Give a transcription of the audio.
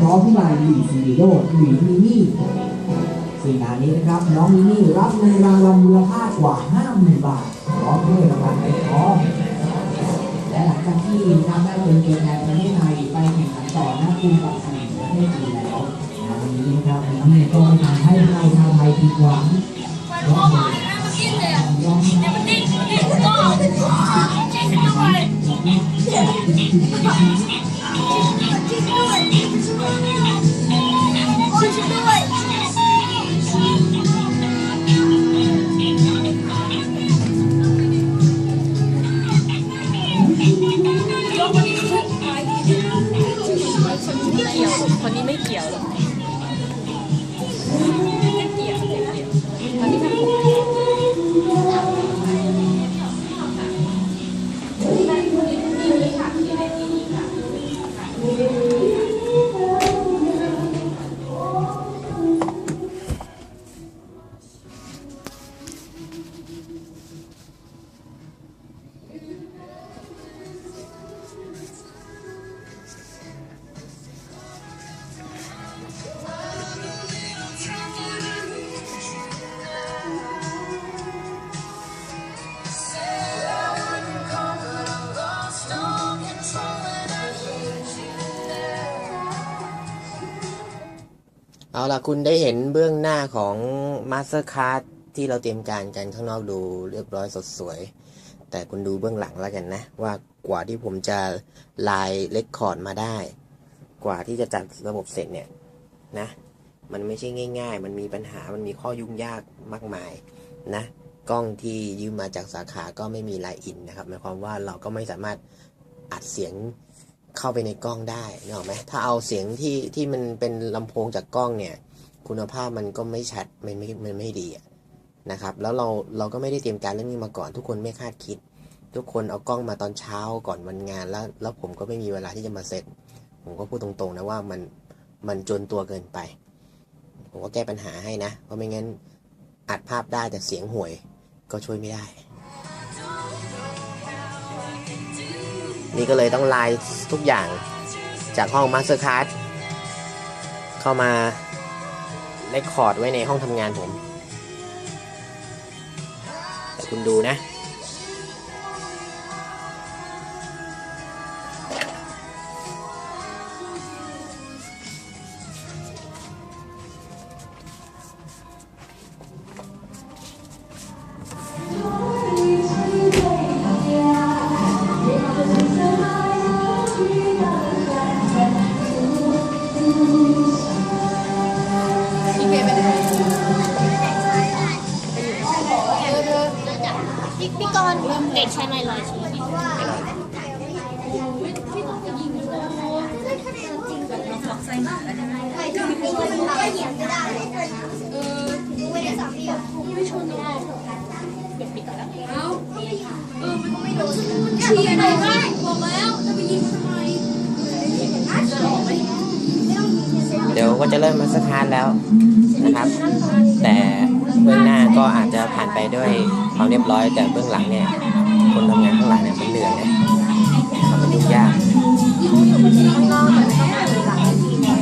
พร้อมที่มาลีซีโดหรือมิมี่ซึ่งงานนี้นะครับน้องมิมี่รับเงินรางวัลมูลค่ากว่า 50,000 บาทพร้อมด้วยรางวัลเป็นทองและหลังจากที่ทำได้เป็นตัวแทนประเทศไทยไปแข่งขันต่อหน้าคูปักสี่ประเทศจีนแล้วงานนี้นะครับมิมี่ก็ไม่ทำให้เราชาวไทยผิดหวังเพราะเหตุยอมรับ คนนี้ไม่เกี่ยวหรอกไม่เกี่ยวไม่เกี่ยวคนนี้ไม่ เอาล่ะคุณได้เห็นเบื้องหน้าของ Mastercard ที่เราเตรียมการกันข้างนอกดูเรียบร้อยสดสวย แต่คุณดูเบื้องหลังแล้วกันนะ ว่ากว่าที่ผมจะไลน์เลคคอร์ดมาได้ กว่าที่จะจัดระบบเสร็จเนี่ยนะ มันไม่ใช่ง่าย ๆ มันมีปัญหามันมีข้อยุ่งยากมากมายนะ กล้องที่ยืมมาจากสาขาก็ไม่มีไลน์อินนะครับหมายความว่าเราก็ไม่สามารถอัดเสียง เข้าไปในกล้องได้นึกออกไหมถ้าเอาเสียงที่ที่มันเป็นลำโพงจากกล้องเนี่ย คุณภาพมันก็ไม่ชัดมันไม่มันไม่ดีนะครับ แล้วเราเราก็ไม่ได้เตรียมการเรื่องนี้มาก่อน ทุกคนไม่คาดคิด ทุกคนเอากล้องมาตอนเช้าก่อนวันงานแล้ว แล้วผมก็ไม่มีเวลาที่จะมาเสร็จผมก็พูดตรงๆนะว่ามันมันจนตัวเกินไป ผมก็แก้ปัญหาให้นะ เพราะไม่งั้นอัดภาพได้แต่เสียงห่วยก็ช่วยไม่ได้ นี่ก็เลยต้องไลน์ทุกอย่างจากห้อง Mastercard เข้ามาเลคคอร์ดไว้ในห้องทำงานผม แต่คุณดูนะ พี่พี่กรณ์เด็กชายนายลอยชีวิตเชียร์หน่อยว่าบอกแล้วจะไปยิงทำไมเดี๋ยวก็จะเริ่ม Mastercard แล้วนะครับ แต่ เบื้องหน้าก็อาจจะผ่านไปด้วยความเรียบร้อย แต่เบื้องหลังเนี่ยคนทำงานข้างหลังเนี่ยมันเหนื่อยนะมันยุ่งยากข้างนอกมันต้องเป็นหลังเวทีเลย